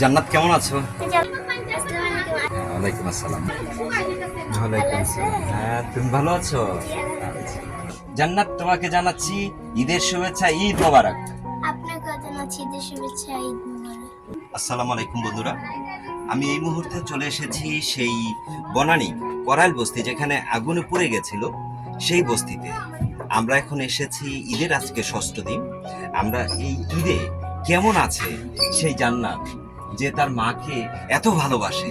জান্নাত কেমন আছো? ওয়ালাইকুম আসসালাম। ওয়ালাইকুম আসসালাম। হ্যাঁ তুমি ভালো আছো। জান্নাত তোমাকে জানাচ্ছি ঈদের শুভেচ্ছা ঈদ মোবারক। আপনাকে জানাচ্ছি ঈদের শুভেচ্ছা ঈদ মুবারক। আসসালামু আলাইকুম বন্ধুরা। আমি এই মুহূর্তে চলে এসেছি সেই বনানী করাইল বস্তি যেখানে আগুনে পুড়ে গেছিল সেই বস্তিতে। আমরা এখন এসেছি ঈদের আজকে ষষ্ঠ দিন। আমরা এই ঈদে কেমন আছে সেই জান্নাত যে তার মাকে এত ভালোবাসে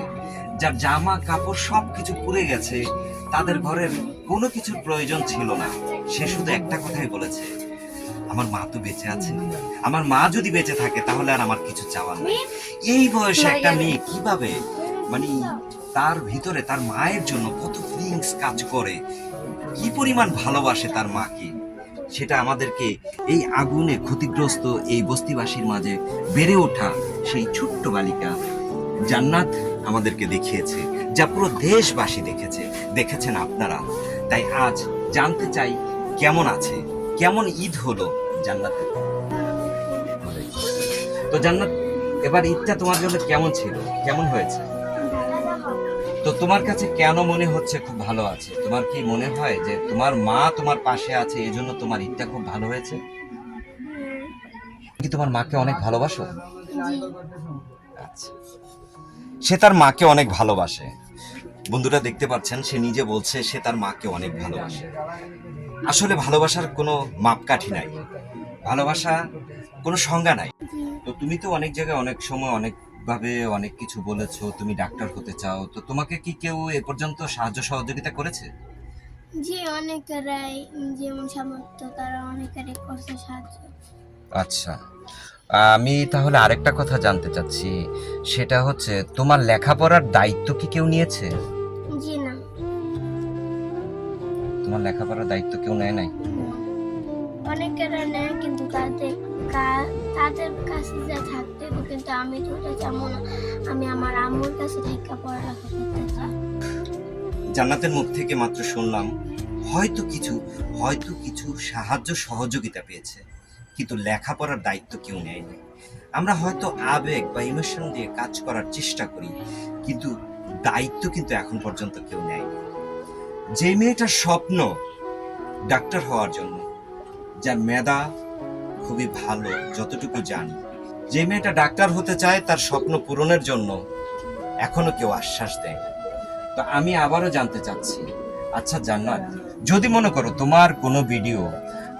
যার জামা কাপড় সব কিছু পুড়ে গেছে তাদের ঘরের কোনো কিছুর প্রয়োজন ছিল না। সে শুধু একটা কথাই বলেছে আমার মা তো বেঁচে আছে। আমার মা যদি বেঁচে থাকে তাহলে আর আমার কিছু চাওয়ার নেই। এই বয়সে একটা মেয়ে কীভাবে মানে তার ভিতরে তার মায়ের জন্য কত ফিলিংস কাজ করে কি পরিমাণ ভালোবাসে তার মাকে সেটা আমাদেরকে এই আগুনে ক্ষতিগ্রস্ত এই বস্তিবাসীর মাঝে বেড়ে ওঠা সেই ছোট্ট বালিকা জান্নাত আমাদেরকে দেখিয়েছে, যা পুরো দেশবাসী দেখেছে, দেখেছেন আপনারা। তাই আজ জানতে চাই, কেমন আছে, কেমন ঈদ হলো জান্নাতে? তো জান্নাত, এবার ঈদটা তোমার জন্য কেমন ছিল? কেমন হয়েছে? তো তোমার কাছে কেন মনে হচ্ছে খুব ভালো আছে? তোমার কি মনে হয় যে তোমার মা তোমার পাশে আছে এই জন্য তোমার ঈদটা খুব ভালো হয়েছে? কি তোমার মাকে অনেক ভালোবাসো? আচ্ছা। সে তার মাকে অনেক ভালোবাসে। বন্ধুরা দেখতে পাচ্ছেন সে নিজে বলছে সে তার মাকে অনেক ভালোবাসে। আসলে ভালোবাসার কোনো মাপকাঠি নাই। ভালোবাসা কোনো সংজ্ঞা নাই। তো তুমি তো অনেক জায়গায় অনেক সময় অনেক ভাবে অনেক কিছু বলেছ তুমি ডাক্তার হতে চাও। তো তোমাকে কি কেউ এ পর্যন্ত সাহায্য সহযোগিতা করেছে? জি অনেকেরাই যেমন সামর্থ্য তারা অনেকেরই করছে সাহায্য। আচ্ছা। আমি তাহলে আরেকটা কথা জানতে চাচ্ছি। সেটা হচ্ছে তোমার লেখাপড়ার দায়িত্ব কি কেউ নিয়েছে? জি না। তোমার লেখাপড়ার দায়িত্ব কেউ নেয় নাই? অনেকেরা নেয় কিন্তু তাদের তাদের কাছে যা থাকতে কিন্তু আমি তো ওটা চাবো না। আমি আমার আম্মুর কাছে থেকে পড়ালেখা করতে চাই। জান্নাতের মুখ থেকে মাত্র শুনলাম হয়তো কিছু হয়তো কিছু সাহায্য সহযোগিতা পেয়েছে। কিন্তু লেখাপড়ার দায়িত্ব কেউ নেয়নি আমরা হয়তো আবেগ বা ইমোশন দিয়ে কাজ করার চেষ্টা করি, কিন্তু দায়িত্ব কিন্তু এখন পর্যন্ত কেউ নেয়নি যে মেয়েটার স্বপ্ন ডাক্তার হওয়ার জন্য, যার মেধা খুবই ভালো, যতটুকু জানি, যে মেয়েটা ডাক্তার হতে চায় তার স্বপ্ন পূরণের জন্য এখনও কেউ আশ্বাস দেয় তো আমি আবারও জানতে চাচ্ছি আচ্ছা জান্নাত, যদি মনে করো তোমার কোনো ভিডিও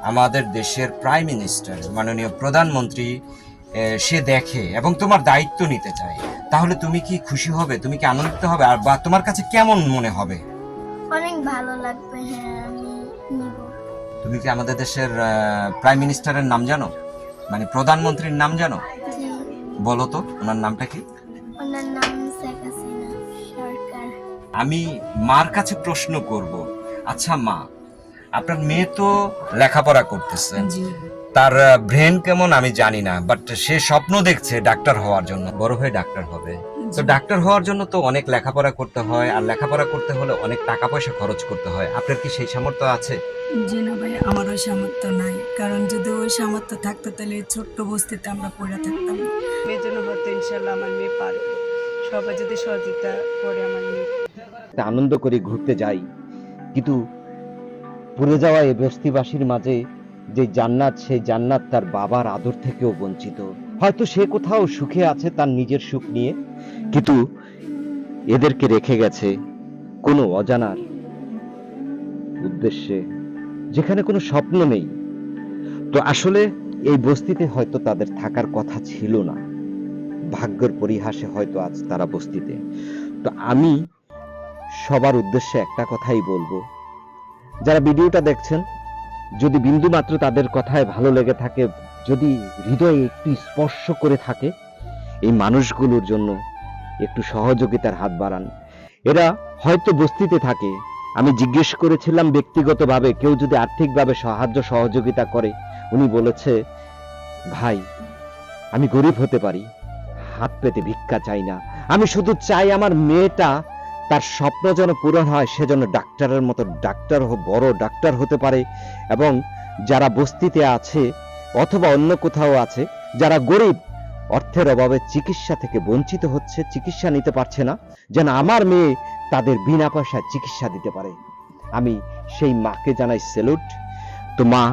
আমাদের দেশের প্রাইম মিনিস্টার মাননীয় প্রধানমন্ত্রী সে দেখে এবং তোমার দায়িত্ব নিতে চায়। তাহলে তুমি কি খুশি হবে? তুমি কি আনন্দিত হবে? আর বা তোমার কাছে কেমন মনে হবে? অনেক ভালো লাগবে হ্যাঁ আমি নিব। তুমি কি আমাদের দেশের প্রাইম মিনিস্টারের নাম জানো? মানে প্রধানমন্ত্রীর নাম জানো? বলো তো ওনার নামটা কি? ওনার নাম শেখ হাসিনা সরকার। আমি মার কাছে প্রশ্ন করব। আচ্ছা মা আপনার মেয়ে তো লেখাপড়া করতেছেন তার ব্রেন কেমন আমি জানি না বাট সে স্বপ্ন দেখছে ডাক্তার হওয়ার জন্য। বড় হয়ে ডাক্তার হবে। তো ডাক্তার হওয়ার জন্য তো অনেক লেখাপড়া করতে হয় আর লেখাপড়া করতে হলে অনেক টাকা পয়সা খরচ করতে হয়। আপনার কি সেই সামর্থ্য আছে? জি না ভাই আমার ওই সামর্থ্য নাই। কারণ যদি ওই সামর্থ্য থাকতো তাহলে ছোট্ট বস্তিতে আমরা পড়ে থাকতাম। মেয়ের জন্য হয়তো ইনশাল্লাহ আমার মেয়ে পারবে সবাই যদি সহযোগিতা করে আমার মেয়ে। আনন্দ করে ঘুরতে যাই। কিন্তু পুড়ে যাওয়া এই বস্তিবাসীর মাঝে যে জান্নাত, সেই জান্নাত তার বাবার আদর থেকেও বঞ্চিত। হয়তো সে কোথাও সুখে আছে তার নিজের সুখ নিয়ে, কিন্তু এদেরকে রেখে গেছে কোনো অজানার উদ্দেশ্যে, যেখানে কোনো স্বপ্ন নেই। তো আসলে এই বস্তিতে হয়তো তাদের থাকার কথা ছিল না। ভাগ্যের পরিহাসে হয়তো আজ তারা বস্তিতে। তো আমি সবার উদ্দেশ্যে একটা কথাই বলব। যারা ভিডিওটা দেখছেন, যদি বিন্দু মাত্র তাদের কথায় ভালো লেগে থাকে, যদি হৃদয়ে একটু স্পর্শ করে থাকে, এই মানুষগুলোর জন্য একটু সহযোগিতার হাত বাড়ান। এরা হয়তো বস্তিতে থাকে। আমি জিজ্ঞেস করেছিলাম ব্যক্তিগতভাবে, কেউ যদি আর্থিকভাবে সাহায্য, সহযোগিতা করে, উনি বলেছে, ভাই, আমি গরিব হতে পারি, হাত পেতে ভিক্ষা চাই না। আমি শুধু চাই আমার মেয়েটা তার স্বপ্ন যেন পূরণ হয় সেজন্য ডাক্তারের মতো ডাক্তার বড় ডাক্তার হতে পারে এবং যারা বস্তিতে আছে অথবা অন্য কোথাও আছে, যারা গরিব, অর্থের অভাবে চিকিৎসা থেকে বঞ্চিত হচ্ছে, চিকিৎসা নিতে পারছে না, যেন আমার মেয়ে তাদের বিনা পয়সায় চিকিৎসা দিতে পারে। আমি সেই মাকে জানাই সেলুট। তো মা,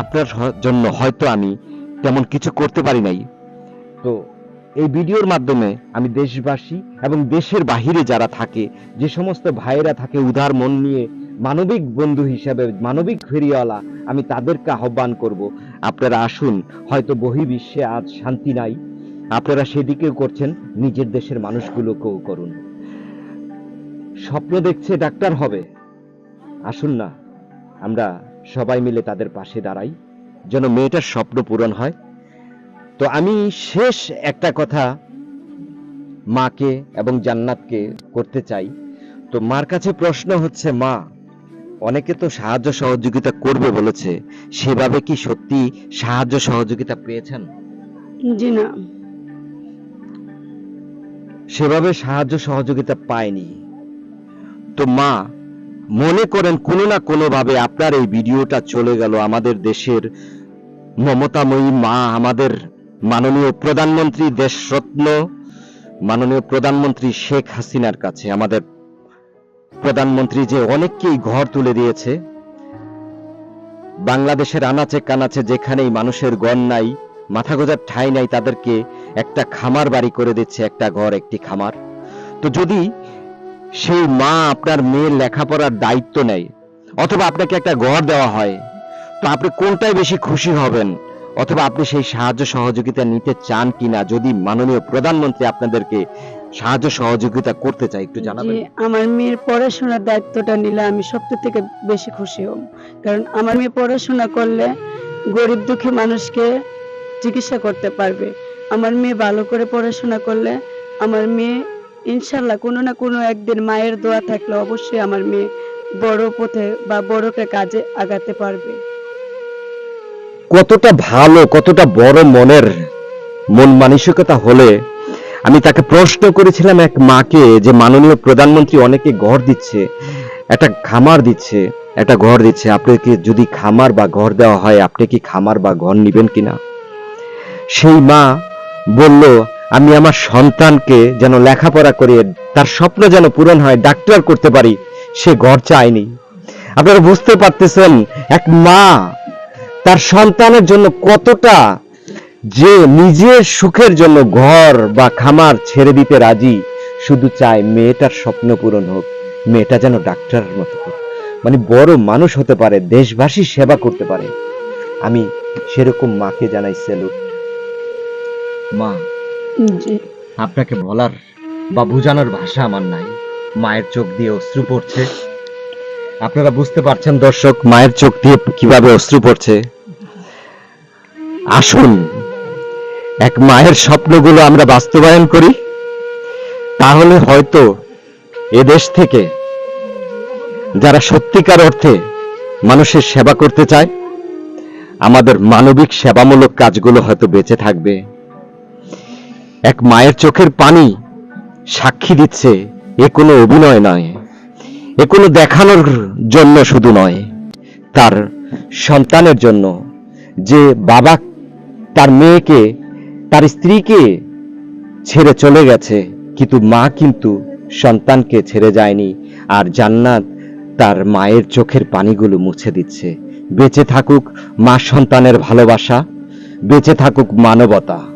আপনার জন্য হয়তো আমি তেমন কিছু করতে পারি নাই। তো এই ভিডিওর মাধ্যমে আমি দেশবাসী এবং দেশের বাহিরে যারা থাকে, যে সমস্ত ভাইয়েরা থাকে উদার মন নিয়ে, মানবিক বন্ধু হিসাবে, মানবিক ফেরিওয়ালা আমি তাদেরকে আহ্বান করব। আপনারা আসুন, হয়তো বহির্বিশ্বে আজ শান্তি নাই। আপনারা সেদিকেও করছেন, নিজের দেশের মানুষগুলোকেও করুন। স্বপ্ন দেখছে ডাক্তার হবে। আসুন না, আমরা সবাই মিলে তাদের পাশে দাঁড়াই। যেন মেয়েটার স্বপ্ন পূরণ হয়। তো আমি শেষ একটা কথা মাকে এবং জান্নাতকে করতে চাই। তো মার কাছে প্রশ্ন হচ্ছে মা অনেকে তো সাহায্য সহযোগিতা করবে বলেছে। সেভাবে কি সত্যি সাহায্য সহযোগিতা পেয়েছেন? জি না। সেভাবে সাহায্য সহযোগিতা পায়নি। তো মা মনে করেন কোনো না কোনো ভাবে আপনার এই ভিডিওটা চলে গেল আমাদের দেশের মমতাময়ী মা আমাদের মাননীয় প্রধানমন্ত্রী দেশরত্ন, মাননীয় প্রধানমন্ত্রী শেখ হাসিনার কাছে, আমাদের প্রধানমন্ত্রী যে অনেককেই ঘর তুলে দিয়েছে, বাংলাদেশের আনাচে কানাচে যেখানেই মানুষের গণ নাই, মাথা গোজার ঠাঁই নাই, তাদেরকে একটা খামার বাড়ি করে দিচ্ছে, একটা ঘর, একটি খামার। তো যদি সেই মা আপনার মেয়ের লেখাপড়ার দায়িত্ব নেয়, অথবা আপনাকে একটা ঘর দেওয়া হয়, তো আপনি কোনটায় বেশি খুশি হবেন? অথবা আপনি সেই সাহায্য সহযোগিতা নিতে চান কিনা যদি মাননীয় প্রধানমন্ত্রী আপনাদেরকে সাহায্য সহযোগিতা করতে চায় একটু জানাবেন। আমার মেয়ের পড়াশোনার দায়িত্বটা নিলে আমি সব থেকে বেশি খুশি হব। কারণ আমার মেয়ে পড়াশোনা করলে গরিব দুঃখী মানুষকে চিকিৎসা করতে পারবে। আমার মেয়ে ভালো করে পড়াশোনা করলে আমার মেয়ে ইনশাল্লাহ কোনো না কোনো একদিন মায়ের দোয়া থাকলে অবশ্যই আমার মেয়ে বড় পথে বা বড়কে কাজে আগাতে পারবে। কতটা ভালো, কতটা বড় মনের মন মানসিকতা হলে আমি তাকে প্রশ্ন করেছিলাম এক মাকে যে, মাননীয় প্রধানমন্ত্রী অনেকে ঘর দিচ্ছে, একটা খামার দিচ্ছে, একটা ঘর দিচ্ছে, আপনাকে যদি খামার বা ঘর দেওয়া হয়, আপনি কি খামার বা ঘর নিবেন কিনা? সেই মা বলল, আমি আমার সন্তানকে যেন লেখাপড়া করিয়ে তার স্বপ্ন যেন পূরণ হয়, ডাক্তার করতে পারি, সে ঘর চায়নি। আপনারা বুঝতে পারতেছেন, এক মা তার সন্তানের জন্য কতটা যে নিজের সুখের জন্য ঘর বা খামার ছেড়ে দিতে রাজি শুধু চায় মেয়েটার স্বপ্ন পূরণ হোক মেয়েটা যেন ডাক্তারের মতো হোক। মানে বড় মানুষ হতে পারে দেশবাসী সেবা করতে পারে। আমি সেরকম মাকে জানাই স্যালুট মা আপনাকে বলার বা বোঝানোর ভাষা আমার নাই। মায়ের চোখ দিয়ে অশ্রু পড়ছে। আপনারা বুঝতে পারছেন দর্শক মায়ের চোখ দিয়ে কীভাবে অশ্রু পড়ছে। আসুন। এক মায়ের স্বপ্নগুলো আমরা বাস্তবায়ন করি, তাহলে হয়তো এদেশ থেকে যারা সত্যিকার অর্থে মানুষের সেবা করতে চায়, আমাদের মানবিক সেবামূলক কাজগুলো হয়তো বেঁচে থাকবে। এক মায়ের চোখের পানি সাক্ষী দিচ্ছে, এ কোনো অভিনয় নয়, এ কোনো দেখানোর জন্য শুধু নয়, তার সন্তানের জন্য, যে বাবা তার মেয়েকে, তার স্ত্রীকে ছেড়ে চলে গেছে। কিন্তু মা কিন্তু সন্তানকে ছেড়ে যায়নি। আর জান্নাত তার মায়ের চোখের পানিগুলো মুছে দিচ্ছে। বেঁচে থাকুক মা সন্তানের ভালোবাসা, বেঁচে থাকুক মানবতা।